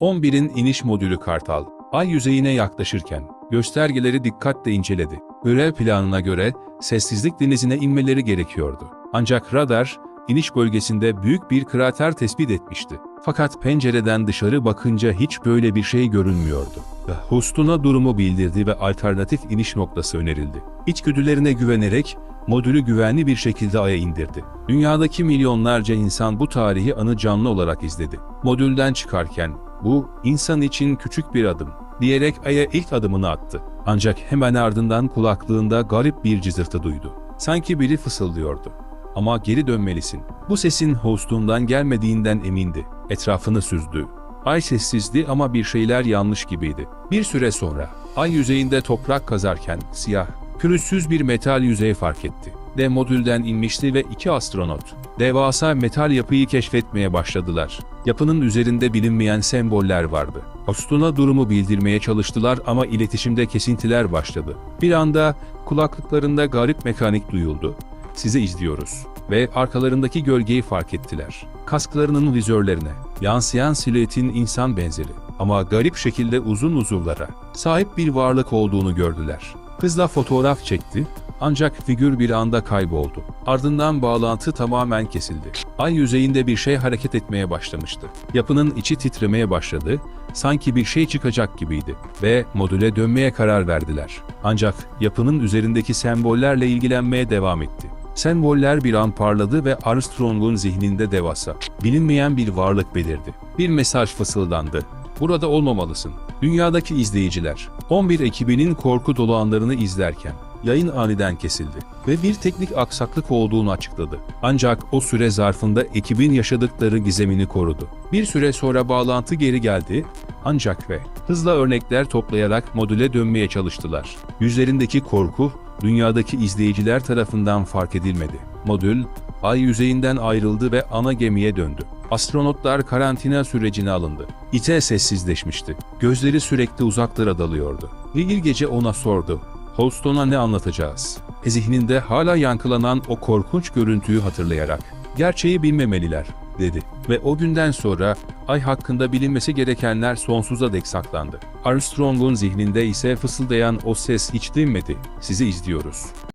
11'in iniş modülü Kartal, ay yüzeyine yaklaşırken göstergeleri dikkatle inceledi. Görev planına göre sessizlik denizine inmeleri gerekiyordu. Ancak radar, iniş bölgesinde büyük bir krater tespit etmişti. Fakat pencereden dışarı bakınca hiç böyle bir şey görünmüyordu. Houston'a durumu bildirdi ve alternatif iniş noktası önerildi. İçgüdülerine güvenerek modülü güvenli bir şekilde Ay'a indirdi. Dünyadaki milyonlarca insan bu tarihi anı canlı olarak izledi. Modülden çıkarken bu insan için küçük bir adım diyerek Ay'a ilk adımını attı. Ancak hemen ardından kulaklığında garip bir cızırtı duydu. Sanki biri fısıldıyordu. Ama geri dönmelisin. Bu sesin Houston'dan gelmediğinden emindi. Etrafını süzdü. Ay sessizdi ama bir şeyler yanlış gibiydi. Bir süre sonra ay yüzeyinde toprak kazarken siyah, pürüzsüz bir metal yüzey fark etti. De modülden inmişti ve iki astronot devasa metal yapıyı keşfetmeye başladılar. Yapının üzerinde bilinmeyen semboller vardı. Houston'a durumu bildirmeye çalıştılar ama iletişimde kesintiler başladı. Bir anda kulaklıklarında garip mekanik duyuldu. Sizi izliyoruz ve arkalarındaki gölgeyi fark ettiler. Kasklarının vizörlerine yansıyan silüetin insan benzeri ama garip şekilde uzun uzuvlara sahip bir varlık olduğunu gördüler. Hızla fotoğraf çekti ancak figür bir anda kayboldu. Ardından bağlantı tamamen kesildi. Ay yüzeyinde bir şey hareket etmeye başlamıştı. Yapının içi titremeye başladı, sanki bir şey çıkacak gibiydi ve modüle dönmeye karar verdiler. Ancak yapının üzerindeki sembollerle ilgilenmeye devam etti. Semboller bir an parladı ve Armstrong'un zihninde devasa, bilinmeyen bir varlık belirdi. Bir mesaj fısıldandı. Burada olmamalısın. Dünyadaki izleyiciler, 11 ekibinin korku dolu anlarını izlerken, yayın aniden kesildi ve bir teknik aksaklık olduğunu açıkladı. Ancak o süre zarfında ekibin yaşadıkları gizemini korudu. Bir süre sonra bağlantı geri geldi ancak ve hızla örnekler toplayarak modüle dönmeye çalıştılar. Yüzlerindeki korku dünyadaki izleyiciler tarafından fark edilmedi. Modül ay yüzeyinden ayrıldı ve ana gemiye döndü. Astronotlar karantina sürecine alındı. İte sessizleşmişti. Gözleri sürekli uzaklara dalıyordu. Bir gece ona sordu. Houston'a ne anlatacağız? Zihninde hala yankılanan o korkunç görüntüyü hatırlayarak, gerçeği bilmemeliler, dedi. Ve o günden sonra ay hakkında bilinmesi gerekenler sonsuza dek saklandı. Armstrong'un zihninde ise fısıldayan o ses hiç dinmedi. Sizi izliyoruz.